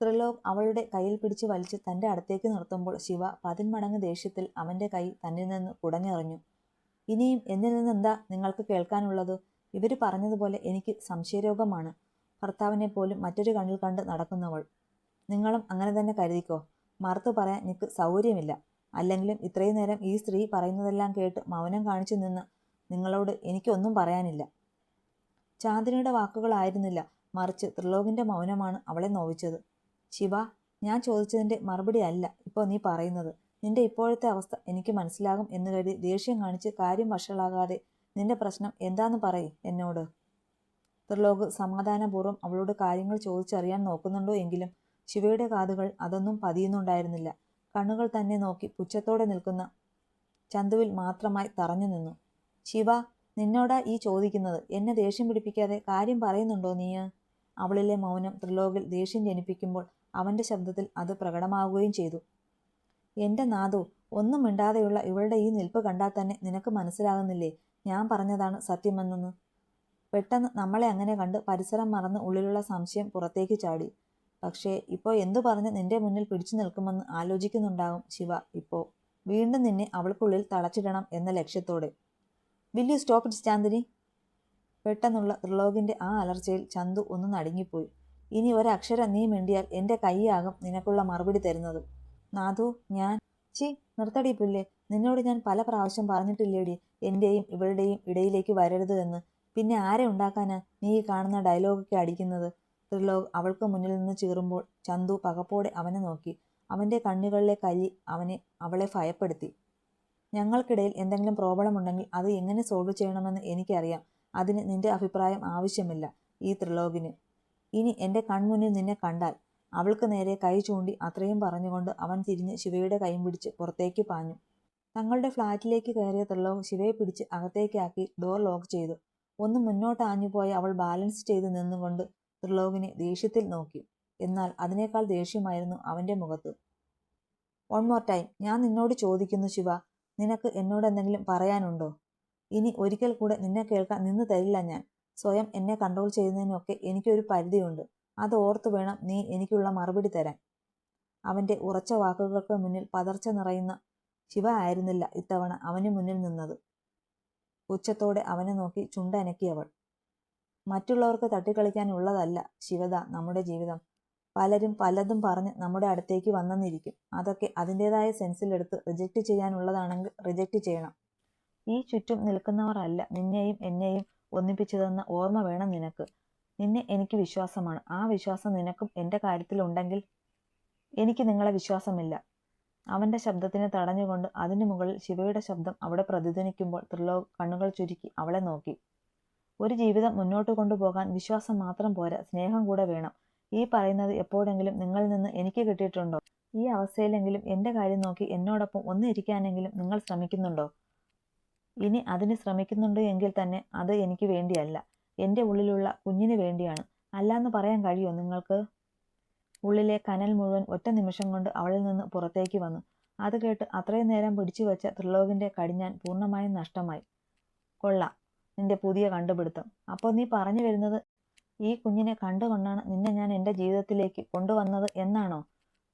ത്രിലോക് അവളുടെ കയ്യിൽ പിടിച്ച് വലിച്ച് തന്റെ അടുത്തേക്ക് നിർത്തുമ്പോൾ ശിവ പതിന്മടങ്ങ് ദേഷ്യത്തിൽ അവന്റെ കൈ തന്നിൽ നിന്ന് കുടഞ്ഞെറിഞ്ഞു. ഇനിയും എന്നിൽ നിന്ന് എന്താ നിങ്ങൾക്ക് കേൾക്കാനുള്ളത്? ഇവർ പറഞ്ഞതുപോലെ എനിക്ക് സംശയരോഗമാണ്. ഭർത്താവിനെ പോലും മറ്റൊരു കണ്ണിൽ കണ്ട് നടക്കുന്നവൾ. നിങ്ങളും അങ്ങനെ തന്നെ കരുതിക്കോ? മറുത്തു പറയാൻ എനിക്ക് സൗകര്യമില്ല. അല്ലെങ്കിലും ഇത്രയും നേരം ഈ സ്ത്രീ പറയുന്നതെല്ലാം കേട്ട് മൗനം കാണിച്ചു നിന്ന് നിങ്ങളോട് എനിക്കൊന്നും പറയാനില്ല. ചാന്ദിനിയുടെ വാക്കുകളായിരുന്നില്ല. മറിച്ച് ത്രിലോകിന്റെ മൗനമാണ് അവളെ നോവിച്ചത്. ശിവ ഞാൻ ചോദിച്ചതിന്റെ മറുപടി അല്ല ഇപ്പോൾ നീ പറയുന്നത്. നിന്റെ ഇപ്പോഴത്തെ അവസ്ഥ എനിക്ക് മനസ്സിലാകും എന്ന് കരുതി ദേഷ്യം കാണിച്ച് കാര്യം വഷളാകാതെ നിന്റെ പ്രശ്നം എന്താന്ന് പറയും എന്നോട്. ത്രിലോക് സമാധാനപൂർവം അവളോട് കാര്യങ്ങൾ ചോദിച്ചറിയാൻ നോക്കുന്നുണ്ടോ എങ്കിലും ശിവയുടെ കാതുകൾ അതൊന്നും പതിയുന്നുണ്ടായിരുന്നില്ല. കണ്ണുകൾ തന്നെ നോക്കി പുച്ഛത്തോടെ നിൽക്കുന്ന ചന്തുവിൽ മാത്രമായി തറഞ്ഞു നിന്നു. ശിവ നിന്നോടാ ഈ ചോദിക്കുന്നത്? എന്നെ ദേഷ്യം പിടിപ്പിക്കാതെ കാര്യം പറയുന്നുണ്ടോ നീ അവളിലെ മൗനം ത്രിലോകിൽ ദേഷ്യം ജനിപ്പിക്കുമ്പോൾ അവന്റെ ശബ്ദത്തിൽ അത് പ്രകടമാവുകയും ചെയ്തു. എന്റെ നാദോ ഒന്നും മിണ്ടാതെയുള്ള ഇവളുടെ ഈ നിൽപ്പ് കണ്ടാൽ തന്നെ നിനക്ക് മനസ്സിലാകുന്നില്ലേ? ഞാൻ പറഞ്ഞതാണ് സത്യമെന്നെന്ന്. പെട്ടെന്ന് നമ്മളെ അങ്ങനെ കണ്ട് പരിസരം മറന്ന് ഉള്ളിലുള്ള സംശയം പുറത്തേക്ക് ചാടി. പക്ഷേ ഇപ്പോൾ എന്തു പറഞ്ഞ് നിന്റെ മുന്നിൽ പിടിച്ചു നിൽക്കുമെന്ന് ആലോചിക്കുന്നുണ്ടാകും ശിവ ഇപ്പോൾ വീണ്ടും നിന്നെ അവൾക്കുള്ളിൽ തളച്ചിടണം എന്ന ലക്ഷ്യത്തോടെ. Will you stop Chandini. പെട്ടെന്നുള്ള ത്രിലോകിന്റെ ആ അലർച്ചയിൽ ചന്തു ഒന്ന് നടുങ്ങിപ്പോയി. ഇനി ഒരക്ഷരം നീ മിണ്ടിയാൽ എന്റെ കൈയാകും നിനക്കുള്ള മറുപടി തരുന്നത്. നാഥു ഞാൻ ചി നിർത്തടി പുല്ലേ. നിന്നോട് ഞാൻ പല പ്രാവശ്യം പറഞ്ഞിട്ടില്ലേടി എന്റെയും ഇവളുടെയും ഇടയിലേക്ക് വരരുത് എന്ന്. പിന്നെ ആരെ ഉണ്ടാക്കാനാ നീ ഈ കാണുന്ന ഡയലോഗൊക്കെ അടിക്കുന്നത്? ത്രിലോക് അവൾക്ക് മുന്നിൽ നിന്ന് ചീറുമ്പോൾ ചന്തു പകപ്പോടെ അവനെ നോക്കി. അവന്റെ കണ്ണുകളിലെ കലി അവനെ അവളെ ഭയപ്പെടുത്തി. ഞങ്ങൾക്കിടയിൽ എന്തെങ്കിലും പ്രോബ്ലം ഉണ്ടെങ്കിൽ അത് എങ്ങനെ സോൾവ് ചെയ്യണമെന്ന് എനിക്കറിയാം. അതിന് നിന്റെ അഭിപ്രായം ആവശ്യമില്ല ഈ ത്രിലോകിന്. ഇനി എന്റെ കൺമുന്നിൽ നിന്നെ കണ്ടാൽ അവൾക്ക് നേരെ കൈ ചൂണ്ടി അത്രയും പറഞ്ഞുകൊണ്ട് അവൻ തിരിഞ്ഞ് ശിവയുടെ കൈയും പിടിച്ച് പുറത്തേക്ക് പാഞ്ഞു. തങ്ങളുടെ ഫ്ലാറ്റിലേക്ക് കയറിയ ശിവയെ പിടിച്ച് അകത്തേക്കാക്കി ഡോർ ലോക്ക് ചെയ്തു. ഒന്ന് മുന്നോട്ട് ആഞ്ഞുപോയ അവൾ ബാലൻസ് ചെയ്ത് നിന്നുകൊണ്ട് ത്രിലോകിനെ ദേഷ്യത്തിൽ നോക്കി. എന്നാൽ അതിനേക്കാൾ ദേഷ്യമായിരുന്നു അവന്റെ മുഖത്ത്. വൺ മോർ ടൈം ഞാൻ നിന്നോട് ചോദിക്കുന്നു ശിവ നിനക്ക് എന്നോട് എന്തെങ്കിലും പറയാനുണ്ടോ? ഇനി ഒരിക്കൽ കൂടെ നിന്നെ കേൾക്കാൻ നിന്ന് തരില്ല ഞാൻ. സ്വയം എന്നെ കൺട്രോൾ ചെയ്യുന്നതിനൊക്കെ എനിക്കൊരു പരിധിയുണ്ട്. അത് ഓർത്തു വേണം നീ എനിക്കുള്ള മറുപടി തരാൻ. അവന്റെ ഉറച്ച വാക്കുകൾക്ക് മുന്നിൽ പതർച്ച നിറയുന്ന ശിവ ആയിരുന്നില്ല ഇത്തവണ അവന് മുന്നിൽ നിന്നത്. ഉച്ചത്തോടെ അവനെ നോക്കി ചുണ്ടനക്കിയവൾ മറ്റുള്ളവർക്ക് തട്ടിക്കളിക്കാനുള്ളതല്ല ശിവദ നമ്മുടെ ജീവിതം. പലരും പലതും പറഞ്ഞ് നമ്മുടെ അടുത്തേക്ക് വന്നെന്നിരിക്കും. അതൊക്കെ അതിന്റെതായ സെൻസിലെടുത്ത് റിജക്റ്റ് ചെയ്യാനുള്ളതാണെങ്കിൽ റിജക്റ്റ് ചെയ്യണം. ഈ ചുറ്റും നിൽക്കുന്നവർ അല്ല നിന്നെയും എന്നെയും ഒന്നിപ്പിച്ചതെന്ന ഓർമ്മ വേണം നിനക്ക്. നിന്നെ എനിക്ക് വിശ്വാസമാണ്. ആ വിശ്വാസം നിനക്കും എന്റെ കാര്യത്തിലുണ്ടെങ്കിൽ എനിക്ക് നിങ്ങളെ വിശ്വാസമില്ല. അവന്റെ ശബ്ദത്തിന് തടഞ്ഞുകൊണ്ട് അതിനു മുകളിൽ ശിവയുടെ ശബ്ദം അവിടെ പ്രതിധ്വനിക്കുമ്പോൾ ത്രിലോക് കണ്ണുകൾ ചുരുക്കി അവളെ നോക്കി. ഒരു ജീവിതം മുന്നോട്ട് കൊണ്ടുപോകാൻ വിശ്വാസം മാത്രം പോരാ. സ്നേഹം കൂടെ വേണം. ഈ പറയുന്നത് എപ്പോഴെങ്കിലും നിങ്ങളിൽ നിന്ന് എനിക്ക് കിട്ടിയിട്ടുണ്ടോ? ഈ അവസ്ഥയിലെങ്കിലും എന്റെ കാര്യം നോക്കി എന്നോടൊപ്പം ഒന്നിരിക്കാനെങ്കിലും നിങ്ങൾ ശ്രമിക്കുന്നുണ്ടോ? ഇനി അതിന് ശ്രമിക്കുന്നുണ്ട് എങ്കിൽ തന്നെ അത് എനിക്ക് വേണ്ടിയല്ല. എന്റെ ഉള്ളിലുള്ള കുഞ്ഞിന് വേണ്ടിയാണ്. അല്ലാന്ന് പറയാൻ കഴിയുമോ നിങ്ങൾക്ക്? ഉള്ളിലെ കനൽ മുഴുവൻ ഒറ്റ നിമിഷം കൊണ്ട് അവളിൽ നിന്ന് പുറത്തേക്ക് വന്നു. അത് കേട്ട് അത്രയും നേരം പിടിച്ചു വെച്ച ത്രിലോകിന്റെ കടിഞ്ഞാൻ പൂർണമായും നഷ്ടമായി. കൊള്ള നിന്റെ പുതിയ കണ്ടുപിടുത്തം. അപ്പോൾ നീ പറഞ്ഞു വരുന്നത് ഈ കുഞ്ഞിനെ കണ്ടുകൊണ്ടാണ് നിന്നെ ഞാൻ എന്റെ ജീവിതത്തിലേക്ക് കൊണ്ടുവന്നത് എന്നാണോ?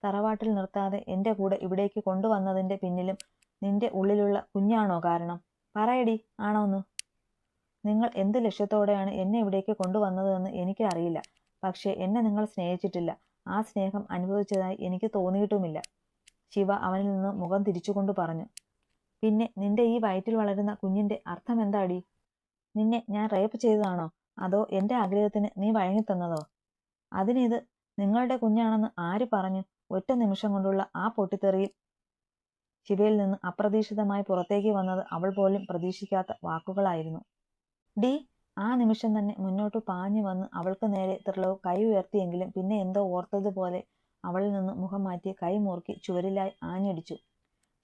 തറവാട്ടിൽ നിർത്താതെ എന്റെ കൂടെ ഇവിടേക്ക് കൊണ്ടുവന്നതിന്റെ പിന്നിലും നിന്റെ ഉള്ളിലുള്ള കുഞ്ഞാണോ കാരണം? പറയടി ആണോന്ന്? നിങ്ങൾ എന്ത് ലക്ഷ്യത്തോടെയാണ് എന്നെ ഇവിടേക്ക് കൊണ്ടുവന്നതെന്ന് എനിക്ക് അറിയില്ല. പക്ഷേ എന്നെ നിങ്ങൾ സ്നേഹിച്ചിട്ടില്ല. ആ സ്നേഹം അനുഭവിച്ചതായി എനിക്ക് തോന്നിയിട്ടുമില്ല. ശിവ അവനിൽ നിന്ന് മുഖം തിരിച്ചുകൊണ്ട് പറഞ്ഞു. പിന്നെ നിന്റെ ഈ വയറ്റിൽ വളരുന്ന കുഞ്ഞിന്റെ അർത്ഥം എന്താടി? നിന്നെ ഞാൻ റേപ്പ് ചെയ്തതാണോ? അതോ എന്റെ ആഗ്രഹത്തിന് നീ വഴങ്ങിത്തന്നതോ? അതിനിത് നിങ്ങളുടെ കുഞ്ഞാണെന്ന് ആര് പറഞ്ഞു? ഒറ്റ നിമിഷം കൊണ്ടുള്ള ആ പൊട്ടിത്തെറിയിൽ ശിവയിൽ നിന്ന് അപ്രതീക്ഷിതമായി പുറത്തേക്ക് വന്നത് അവൾ പോലും പ്രതീക്ഷിക്കാത്ത വാക്കുകളായിരുന്നു. ഡി ആ നിമിഷം തന്നെ മുന്നോട്ട് പാഞ്ഞു വന്ന് അവൾക്ക് നേരെ ത്രിലോക് കൈ ഉയർത്തിയെങ്കിലും പിന്നെ എന്തോ ഓർത്തതുപോലെ അവളിൽ നിന്ന് മുഖം മാറ്റി കൈ മുറുക്കി ചുവരിലായി ആഞ്ഞടിച്ചു.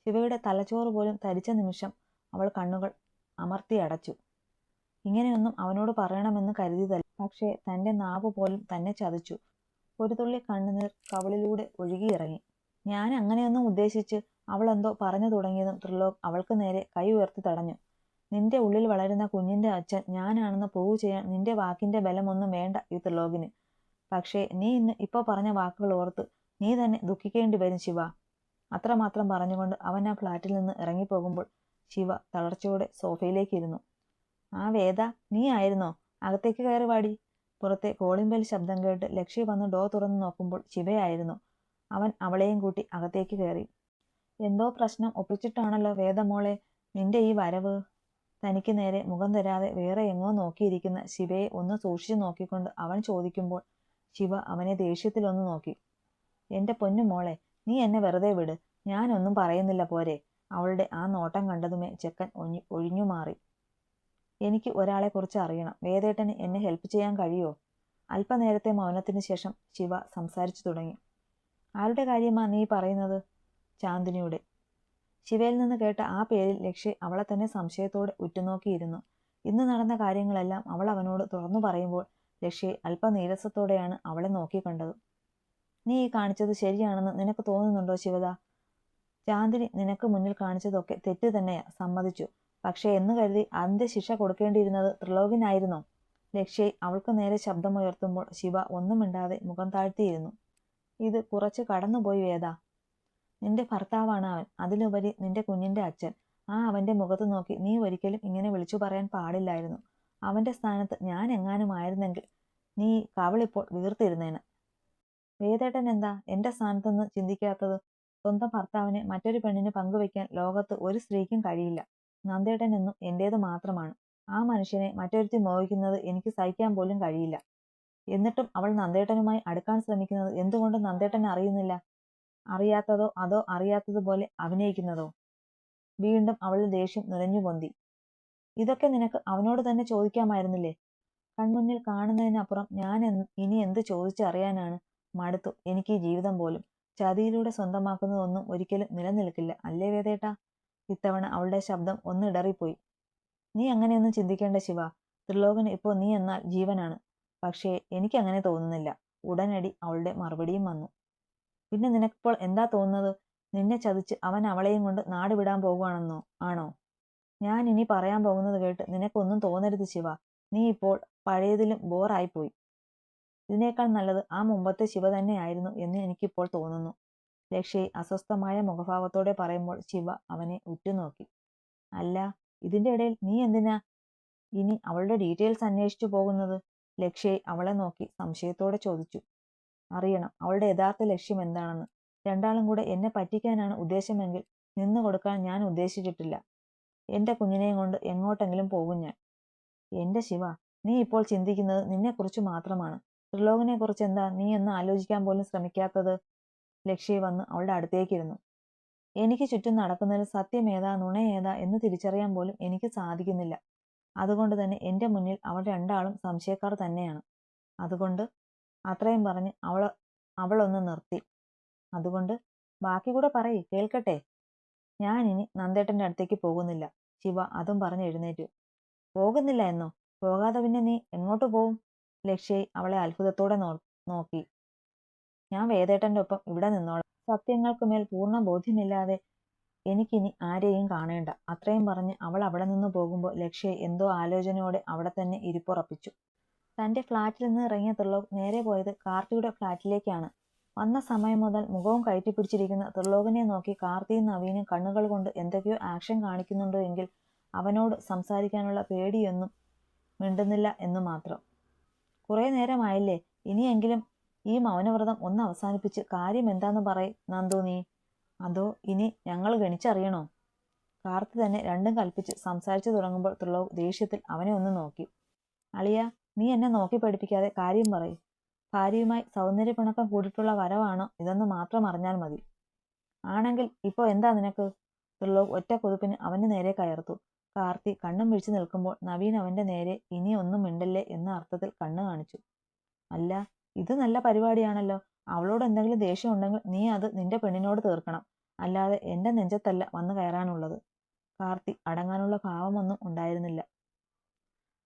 ശിവയുടെ തലച്ചോറ് പോലും തരിച്ച നിമിഷം അവൾ കണ്ണുകൾ അമർത്തി അടച്ചു. ഇങ്ങനെയൊന്നും അവനോട് പറയണമെന്ന് കരുതിയതല്ല. പക്ഷേ തന്റെ നാവ് പോലും തന്നെ ചതിച്ചു. ഒരു തുള്ളി കണ്ണുനീർ കവളിലൂടെ ഒഴുകിയിറങ്ങി. ഞാൻ അങ്ങനെയൊന്നും ഉദ്ദേശിച്ച് അവൾ എന്തോ പറഞ്ഞു തുടങ്ങിയതും ത്രിലോക് അവൾക്ക് നേരെ കൈ ഉയർത്തി തടഞ്ഞു. നിന്റെ ഉള്ളിൽ വളരുന്ന കുഞ്ഞിന്റെ അച്ഛൻ ഞാനാണെന്ന് പോവു ചെയ്യാൻ നിന്റെ വാക്കിന്റെ ബലമൊന്നും വേണ്ട ഈ ത്രിലോകിന്. പക്ഷേ നീ ഇന്ന് ഇപ്പോൾ പറഞ്ഞ വാക്കുകൾ ഓർത്ത് നീ തന്നെ ദുഃഖിക്കേണ്ടി വരും ശിവ. അത്രമാത്രം പറഞ്ഞുകൊണ്ട് അവൻ ആ ഫ്ലാറ്റിൽ നിന്ന് ഇറങ്ങിപ്പോകുമ്പോൾ ശിവ തളർച്ചയോടെ സോഫയിലേക്ക് ഇരുന്നു. ആ വേദ നീ ആയിരുന്നോ? അകത്തേക്ക് കയറി വാടി. പുറത്തെ കോളിംഗ് ബെൽ ശബ്ദം കേട്ട് ലക്ഷ്യ വന്ന് ഡോ തുറന്നു നോക്കുമ്പോൾ ശിവയായിരുന്നു. അവൻ അവളെയും കൂട്ടി അകത്തേക്ക് കയറി. എന്തോ പ്രശ്നം ഒപ്പിച്ചിട്ടാണല്ലോ വേദമോളെ. നിന്റെ ഈ വരവ്. തനിക്ക് നേരെ മുഖം തരാതെ വേറെ എങ്ങോ നോക്കിയിരിക്കുന്ന ശിവയെ ഒന്ന് സൂക്ഷിച്ചു നോക്കിക്കൊണ്ട് അവൻ ചോദിക്കുമ്പോൾ ശിവ അവനെ ദേഷ്യത്തിലൊന്ന് നോക്കി. എന്റെ പൊന്നു മോളെ നീ എന്നെ വെറുതെ വിട്. ഞാനൊന്നും പറയുന്നില്ല പോരെ അവളുടെ ആ നോട്ടം കണ്ടതുമേ ചെക്കൻ ഒഞ്ഞി ഒഴിഞ്ഞു മാറി. എനിക്ക് ഒരാളെ കുറിച്ച് അറിയണം. വേദേട്ടന് എന്നെ ഹെൽപ്പ് ചെയ്യാൻ കഴിയുമോ അല്പനേരത്തെ മൗനത്തിന് ശേഷം ശിവ സംസാരിച്ചു തുടങ്ങി. ആരുടെ കാര്യമാണ് നീ പറയുന്നത്? ചാന്ദിനിയുടെ. ശിവയിൽ നിന്ന് കേട്ട ആ പേരിൽ ലക്ഷ്യ അവളെ തന്നെ സംശയത്തോടെ ഉറ്റുനോക്കിയിരുന്നു. ഇന്ന് നടന്ന കാര്യങ്ങളെല്ലാം അവൾ അവനോട് തുറന്നു പറയുമ്പോൾ ലക്ഷ്യെ അല്പനീരസത്തോടെയാണ് അവളെ നോക്കിക്കണ്ടത്. നീ ഈ കാണിച്ചത് ശരിയാണെന്ന് നിനക്ക് തോന്നുന്നുണ്ടോ ശിവദ? ചാന്ദിനി നിനക്ക് മുന്നിൽ കാണിച്ചതൊക്കെ തെറ്റ് തന്നെയാ സമ്മതിച്ചു. പക്ഷേ എന്ന് കരുതി അതിന്റെ ശിക്ഷ കൊടുക്കേണ്ടിയിരുന്നത് ത്രിലോകിനായിരുന്നോ? ലക്ഷ്യെ അവൾക്ക് നേരെ ശബ്ദമുയർത്തുമ്പോൾ ശിവ ഒന്നും മിണ്ടാതെ മുഖം താഴ്ത്തിയിരുന്നു. ഇത് കുറച്ച് കടന്നുപോയി വേദ. നിന്റെ ഭർത്താവാണ് അവൻ. അതിലുപരി നിന്റെ കുഞ്ഞിന്റെ അച്ഛൻ. ആ അവന്റെ മുഖത്ത് നോക്കി നീ ഒരിക്കലും ഇങ്ങനെ വിളിച്ചു പറയാൻ പാടില്ലായിരുന്നു. അവന്റെ സ്ഥാനത്ത് ഞാൻ എങ്ങാനും ആയിരുന്നെങ്കിൽ നീ കവളിപ്പോൾ വീർത്തിരുന്നേന് വേദേട്ടൻ എന്താ? എന്റെ സ്ഥാനത്തുനിന്ന് ചിന്തിക്കാത്തത്? സ്വന്തം ഭർത്താവിനെ മറ്റൊരു പെണ്ണിന് പങ്കുവെക്കാൻ ലോകത്ത് ഒരു സ്ത്രീക്കും കഴിയില്ല. നന്ദേട്ടൻ എന്നും എന്റേത് മാത്രമാണ്. ആ മനുഷ്യനെ മറ്റൊരുത്തി മോഹിക്കുന്നത് എനിക്ക് സഹിക്കാൻ പോലും കഴിയില്ല. എന്നിട്ടും അവൾ നന്ദേട്ടനുമായി അടുക്കാൻ ശ്രമിക്കുന്നത് എന്തുകൊണ്ട് നന്ദേട്ടൻ അറിയുന്നില്ല? അറിയാത്തതോ അതോ അറിയാത്തതുപോലെ അഭിനയിക്കുന്നതോ? വീണ്ടും അവളുടെ ദേഷ്യം നിറഞ്ഞു പൊന്തി. ഇതൊക്കെ നിനക്ക് അവനോട് തന്നെ ചോദിക്കാമായിരുന്നില്ലേ? കൺമുന്നിൽ കാണുന്നതിനപ്പുറം ഞാൻ ഇനി എന്ത് ചോദിച്ചറിയാനാണ് മടുത്തു. എനിക്ക് ഈ ജീവിതം പോലും ചതിയിലൂടെ സ്വന്തമാക്കുന്നതൊന്നും ഒരിക്കലും നിലനിൽക്കില്ല. അല്ലേ വേദേട്ടാ? ഇത്തവണ അവളുടെ ശബ്ദം ഒന്നിടറിപ്പോയി നീ അങ്ങനെയൊന്നും ചിന്തിക്കേണ്ട ശിവ. ത്രിലോകൻ ഇപ്പോൾ നീ എന്നാൽ ജീവനാണ്. പക്ഷേ എനിക്കങ്ങനെ തോന്നുന്നില്ല. ഉടനടി അവളുടെ മറുപടിയും വന്നു. പിന്നെ നിനക്കിപ്പോൾ എന്താ തോന്നുന്നത്? നിന്നെ ചതിച്ച് അവൻ അവളെയും കൊണ്ട് നാട് വിടാൻ പോകുകയാണെന്നോ ആണോ? ഞാൻ ഇനി പറയാൻ പോകുന്നത് കേട്ട് നിനക്കൊന്നും തോന്നരുത് ശിവ. നീ ഇപ്പോൾ പഴയതിലും ബോറായിപ്പോയി. ഇതിനേക്കാൾ നല്ലത് ആ മുമ്പത്തെ ശിവ തന്നെയായിരുന്നു എന്ന് എനിക്കിപ്പോൾ തോന്നുന്നു. ലക്ഷ്യ അസ്വസ്ഥമായ മുഖഭാവത്തോടെ പറയുമ്പോൾ ശിവ അവനെ ഉറ്റുനോക്കി. അല്ല ഇതിന്റെ ഇടയിൽ നീ എന്തിനാ ഇനി അവളുടെ ഡീറ്റെയിൽസ് അന്വേഷിച്ചു പോകുന്നത്? ലക്ഷ്യ അവളെ നോക്കി സംശയത്തോടെ ചോദിച്ചു. അറിയണം. അവളുടെ യഥാർത്ഥ ലക്ഷ്യം എന്താണെന്ന്. രണ്ടാളും കൂടെ എന്നെ പറ്റിക്കാനാണ് ഉദ്ദേശമെങ്കിൽ നിന്നു കൊടുക്കാൻ ഞാൻ ഉദ്ദേശിച്ചിട്ടില്ല. എന്റെ കുഞ്ഞിനെയും കൊണ്ട് എങ്ങോട്ടെങ്കിലും പോകും ഞാൻ. എന്റെ ശിവ നീ ഇപ്പോൾ ചിന്തിക്കുന്നത് നിന്നെക്കുറിച്ച് മാത്രമാണ്. ത്രിലോകനെ കുറിച്ച് എന്താ നീ എന്ന് ആലോചിക്കാൻ പോലും ശ്രമിക്കാത്തത്? ലക്ഷ്യ വന്ന് അവളുടെ അടുത്തേക്കിരുന്നു. എനിക്ക് ചുറ്റും നടക്കുന്നതിൽ സത്യമേതാ നുണയേതാ എന്ന് തിരിച്ചറിയാൻ പോലും എനിക്ക് സാധിക്കുന്നില്ല. അതുകൊണ്ട് തന്നെ എന്റെ മുന്നിൽ അവൾ രണ്ടാളും സംശയക്കാർ തന്നെയാണ്. അതുകൊണ്ട് അത്രയും പറഞ്ഞ് അവൾ അവളൊന്ന് നിർത്തി. അതുകൊണ്ട് ബാക്കി കൂടെ പറയ് കേൾക്കട്ടെ? ഞാൻ ഇനി നന്ദേട്ടന്റെ അടുത്തേക്ക് പോകുന്നില്ല. ശിവ അതും പറഞ്ഞ് എഴുന്നേറ്റു. പോകുന്നില്ല എന്നോ? പോകാതെ പിന്നെ നീ എങ്ങോട്ട് പോവും? ലക്ഷ്യ അവളെ അത്ഭുതത്തോടെ നോക്കി. ഞാൻ വേദേട്ടന്റെ ഒപ്പം ഇവിടെ നിന്നോളാം. സത്യങ്ങൾക്ക് മേൽ പൂർണ ബോധ്യമില്ലാതെ എനിക്കിനി ആരെയും കാണേണ്ട. അത്രയും പറഞ്ഞ് അവൾ അവിടെ നിന്ന് പോകുമ്പോൾ ലക്ഷ്യ എന്തോ ആലോചനയോടെ അവിടെ തന്നെ ഇരിപ്പുറപ്പിച്ചു. തന്റെ ഫ്ളാറ്റിൽ നിന്ന് ഇറങ്ങിയ ത്രിലോക് നേരെ പോയത് കാർത്തിയുടെ ഫ്ളാറ്റിലേക്കാണ് വന്ന സമയം മുതൽ മുഖവും കയറ്റിപ്പിടിച്ചിരിക്കുന്ന ത്രിലോകനെ നോക്കി കാർത്തിയും നവീനും കണ്ണുകൾ കൊണ്ട് എന്തൊക്കെയോ ആക്ഷൻ കാണിക്കുന്നുണ്ടോ എങ്കിൽ അവനോട് സംസാരിക്കാനുള്ള പേടിയൊന്നും മിണ്ടുന്നില്ല എന്ന് മാത്രം. കുറെ നേരമായില്ലേ? ഇനിയെങ്കിലും ഈ മൗനവ്രതം ഒന്ന് അവസാനിപ്പിച്ച് കാര്യം എന്താന്ന് പറയും നന്ദു നീ. അതോ ഇനി ഞങ്ങൾ ഗണിച്ചറിയണോ? കാർത്തി തന്നെ രണ്ടും കൽപ്പിച്ച് സംസാരിച്ചു തുടങ്ങുമ്പോൾ ത്രിലോക് ദേഷ്യത്തിൽ അവനെ ഒന്ന് നോക്കി. അളിയ നീ എന്നെ നോക്കി പഠിപ്പിക്കാതെ കാര്യം പറയും. ഭാര്യയുമായി സൗന്ദര്യ പിണക്കം കൂടിയിട്ടുള്ള വരവാണോ? ഇതെന്ന് മാത്രം അറിഞ്ഞാൽ മതി. ആണെങ്കിൽ ഇപ്പോൾ എന്താ നിനക്ക്? ത്രിലോക് ഒറ്റ കുതിപ്പിന് അവന് നേരെ കയർത്തു. കാർത്തി കണ്ണും വിളിച്ചു നിൽക്കുമ്പോൾ നവീൻ അവന്റെ നേരെ ഇനി ഒന്നും മിണ്ടല്ലേ എന്ന അർത്ഥത്തിൽ കണ്ണു കാണിച്ചു. അല്ല ഇത് നല്ല പരിപാടിയാണല്ലോ. അവളോട് എന്തെങ്കിലും ദേഷ്യം ഉണ്ടെങ്കിൽ നീ അത് നിന്റെ പെണ്ണിനോട് തീർക്കണം. അല്ലാതെ എന്റെ നെഞ്ചത്തല്ല വന്നു കയറാനുള്ളത്. കാർത്തി അടങ്ങാനുള്ള ഭാവമൊന്നും ഉണ്ടായിരുന്നില്ല.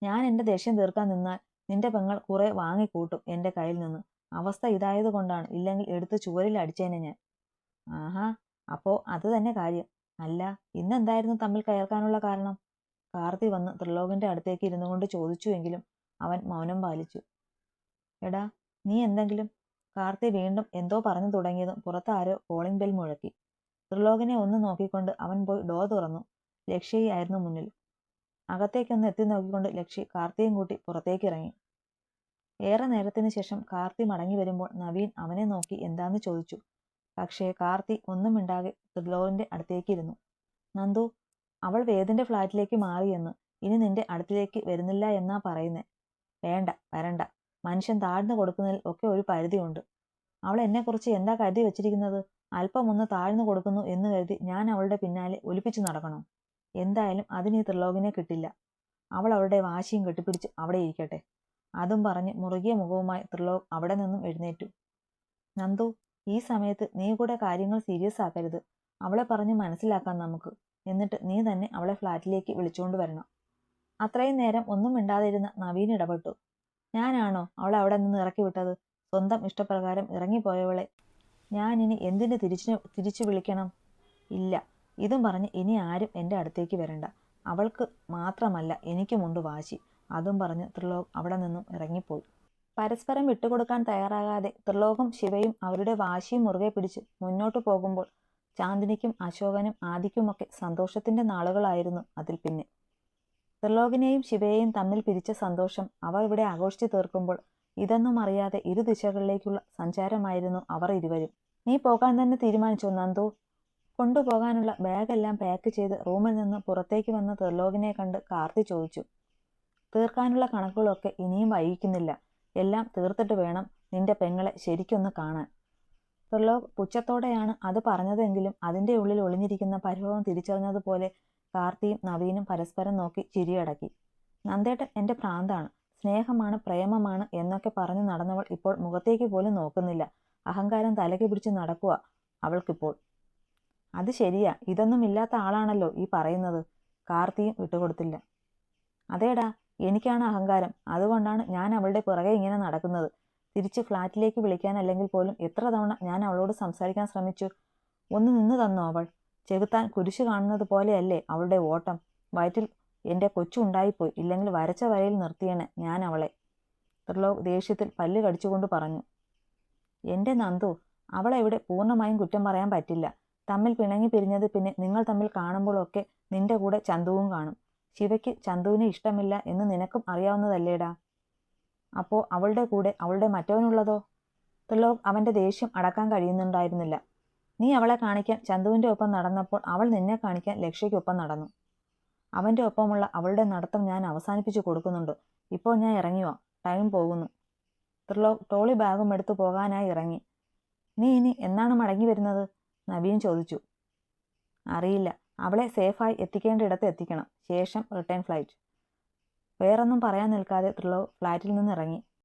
ഞാൻ എന്റെ ദേഷ്യം തീർക്കാൻ നിന്നാൽ നിന്റെ പെങ്ങൾ കുറെ വാങ്ങിക്കൂട്ടും എന്റെ കയ്യിൽ നിന്ന്. അവസ്ഥ ഇതായത് കൊണ്ടാണ് ഇല്ലെങ്കിൽ എടുത്ത് ചുവരിൽ അടിച്ചേനെ ഞാൻ. ആഹാ അപ്പോ അത് തന്നെ കാര്യം. അല്ല ഇന്നെന്തായിരുന്നു തമ്മിൽ കയർക്കാനുള്ള കാരണം? കാർത്തി വന്ന് ത്രിലോകന്റെ അടുത്തേക്ക് ഇരുന്നു കൊണ്ട് ചോദിച്ചുവെങ്കിലും അവൻ മൗനം പാലിച്ചു. എടാ നീ എന്തെങ്കിലും? കാർത്തി വീണ്ടും എന്തോ പറഞ്ഞു തുടങ്ങിയതും പുറത്താരോ കോളിംഗ് ബെൽ മുഴക്കി. ത്രിലോകിനെ ഒന്ന് നോക്കിക്കൊണ്ട് അവൻ പോയി ഡോ തുറന്നു. ലക്ഷ്യയായിരുന്നു മുന്നിൽ. അകത്തേക്കൊന്ന് എത്തി നോക്കിക്കൊണ്ട് ലക്ഷി കാർത്തിയും കൂട്ടി പുറത്തേക്ക് ഇറങ്ങി. ഏറെ നേരത്തിന് ശേഷം കാർത്തി മടങ്ങി വരുമ്പോൾ നവീൻ അവനെ നോക്കി എന്താന്ന് ചോദിച്ചു. പക്ഷേ കാർത്തി ഒന്നും മിണ്ടാതെ അടുത്തേക്ക് ഇരുന്നു. നന്ദു അവൾ വേദിന്റെ ഫ്ലാറ്റിലേക്ക് മാറിയെന്ന് ഇനി നിന്റെ അടുത്തിലേക്ക് വരുന്നില്ല എന്നാ പറയുന്നേ. വേണ്ട വരണ്ട. മനുഷ്യൻ താഴ്ന്നു കൊടുക്കുന്നതിൽ ഒക്കെ ഒരു പരിധിയുണ്ട്. അവൾ എന്നെക്കുറിച്ച് എന്താ കരുതി വെച്ചിരിക്കുന്നത്? അല്പമൊന്ന് താഴ്ന്നു കൊടുക്കുന്നു എന്ന് കരുതി ഞാൻ അവളുടെ പിന്നാലെ ഒലിപ്പിച്ചു നടക്കണോ? എന്തായാലും അതിന് ഈ ത്രിലോകിനെ കിട്ടില്ല. അവൾ അവളുടെ വാശിയും കെട്ടിപ്പിടിച്ച് അവിടെ ഇരിക്കട്ടെ. അതും പറഞ്ഞ് മുറുകിയ മുഖവുമായി ത്രിലോക് അവിടെ നിന്നും എഴുന്നേറ്റു. നന്ദു ഈ സമയത്ത് നീ കൂടെ കാര്യങ്ങൾ സീരിയസ് ആക്കരുത്. അവളെ പറഞ്ഞ് മനസ്സിലാക്കാം നമുക്ക്. എന്നിട്ട് നീ തന്നെ അവളെ ഫ്ലാറ്റിലേക്ക് വിളിച്ചുകൊണ്ട് വരണം. അത്രയും നേരം ഒന്നും മിണ്ടാതിരുന്ന നവീൻ ഇടപെട്ടു. ഞാനാണോ അവളെ അവിടെ നിന്ന് ഇറക്കി വിട്ടത്? സ്വന്തം ഇഷ്ടപ്രകാരം ഇറങ്ങിപ്പോയവളെ ഞാനിനി എന്തിന് തിരിച്ചു തിരിച്ചു വിളിക്കണം? ഇല്ല. ഇതും പറഞ്ഞ് ഇനി ആരും എന്റെ അടുത്തേക്ക് വരണ്ട. അവൾക്ക് മാത്രമല്ല എനിക്കുമുണ്ട് വാശി. അതും പറഞ്ഞ് ത്രിലോക് അവിടെ നിന്നും ഇറങ്ങിപ്പോയി. പരസ്പരം വിട്ടുകൊടുക്കാൻ തയ്യാറാകാതെ ത്രിലോകം ശിവയും അവരുടെ വാശിയും മുറുകെ പിടിച്ച് മുന്നോട്ട് പോകുമ്പോൾ ചാന്ദിനിക്കും അശോകനും ആദിക്കുമൊക്കെ സന്തോഷത്തിന്റെ നാളുകളായിരുന്നു അതിൽ പിന്നെ. ത്രിലോകിനെയും ശിവയെയും തമ്മിൽ പിരിച്ച സന്തോഷം അവർ ഇവിടെ ആഘോഷിച്ചു തീർക്കുമ്പോൾ ഇതൊന്നും അറിയാതെ ഇരു ദിശകളിലേക്കുള്ള സഞ്ചാരമായിരുന്നു അവർ ഇരുവരും. നീ പോകാൻ തന്നെ തീരുമാനിച്ചോ നന്ദു? കൊണ്ടുപോകാനുള്ള ബാഗെല്ലാം പാക്ക് ചെയ്ത് റൂമിൽ നിന്ന് പുറത്തേക്ക് വന്ന തെർലോകിനെ കണ്ട് കാർത്തി ചോദിച്ചു തീർക്കാനുള്ള കണക്കുകളൊക്കെ ഇനിയും വൈകിക്കുന്നില്ല. എല്ലാം തീർത്തിട്ട് വേണം നിന്റെ പെങ്ങളെ ശരിക്കൊന്ന് കാണാൻ. തെർലോക് പുച്ഛത്തോടെയാണ് അത് പറഞ്ഞതെങ്കിലും അതിന്റെ ഉള്ളിൽ ഒളിഞ്ഞിരിക്കുന്ന പരിഭവം തിരിച്ചറിഞ്ഞതുപോലെ കാർത്തിയും നവീനും പരസ്പരം നോക്കി ചിരിയടക്കി. നന്ദേട്ടൻ എന്റെ പ്രാന്താണ് സ്നേഹമാണ് പ്രേമമാണ് എന്നൊക്കെ പറഞ്ഞു നടന്നവൾ ഇപ്പോൾ മുഖത്തേക്ക് പോലും നോക്കുന്നില്ല. അഹങ്കാരം തലയ്ക്ക് പിടിച്ച് നടക്കുക അവൾക്കിപ്പോൾ. അത് ശരിയാ. ഇതൊന്നും ഇല്ലാത്ത ആളാണല്ലോ ഈ പറയുന്നത്. കാർത്തിയും വിട്ടുകൊടുത്തില്ല. അതേടാ എനിക്കാണ് അഹങ്കാരം. അതുകൊണ്ടാണ് ഞാൻ അവളുടെ പുറകെ ഇങ്ങനെ നടക്കുന്നത്. തിരിച്ച് ഫ്ലാറ്റിലേക്ക് വിളിക്കാൻ അല്ലെങ്കിൽ പോലും എത്ര തവണ ഞാൻ അവളോട് സംസാരിക്കാൻ ശ്രമിച്ചു? ഒന്ന് നിന്ന് തന്നോ അവൾ? ചെകുത്താൻ കുരിശ് കാണുന്നത് പോലെയല്ലേ അവളുടെ ഓട്ടം? വയറ്റിൽ എന്റെ കൊച്ചുണ്ടായിപ്പോയി ഇല്ലെങ്കിൽ വരച്ച വരയിൽ നിർത്തിയണേ ഞാൻ അവളെ. ത്രിലോക് ദേഷ്യത്തിൽ പല്ല് കടിച്ചുകൊണ്ട് പറഞ്ഞു. എന്റെ നന്ദു അവളെ ഇവിടെ പൂർണമായും കുറ്റം പറയാൻ പറ്റില്ല. തമ്മിൽ പിണങ്ങി പിരിഞ്ഞത് പിന്നെ നിങ്ങൾ തമ്മിൽ കാണുമ്പോഴൊക്കെ നിന്റെ കൂടെ ചന്തുവും കാണും. ശിവയ്ക്ക് ചന്തുവിനെ ഇഷ്ടമില്ല എന്ന് നിനക്കും അറിയാവുന്നതല്ലേടാ? അപ്പോ അവളുടെ കൂടെ അവളുടെ മറ്റവനുള്ളതോ? ത്രിലോക് അവന്റെ ദേഷ്യം അടക്കാൻ കഴിയുന്നുണ്ടായിരുന്നില്ല. നീ അവളെ കാണിക്കാൻ ചന്തുവിന്റെ ഒപ്പം നടന്നപ്പോൾ അവൾ നിന്നെ കാണിക്കാൻ ലക്ഷ്യയ്ക്കൊപ്പം നടന്നു. അവന്റെ ഒപ്പമുള്ള അവളുടെ നടത്തം ഞാൻ അവസാനിപ്പിച്ചു കൊടുക്കുന്നുണ്ട്. ഇപ്പോൾ ഞാൻ ഇറങ്ങിയോ? ടൈം പോകുന്നു. ത്രിലോക് ട്രോളി ബാഗും എടുത്തു പോകാനായി ഇറങ്ങി. നീ ഇനി എന്നാണ് മടങ്ങി വരുന്നത്? നവീൻ ചോദിച്ചു. അറിയില്ല. അവളെ സേഫായി എത്തിക്കേണ്ടിടത്ത് എത്തിക്കണം. ശേഷം റിട്ടേൺ ഫ്ലൈറ്റ്. വേറൊന്നും പറയാൻ നിൽക്കാതെ ത്രിലോ ഫ്ലാറ്റിൽ നിന്ന് ഇറങ്ങി.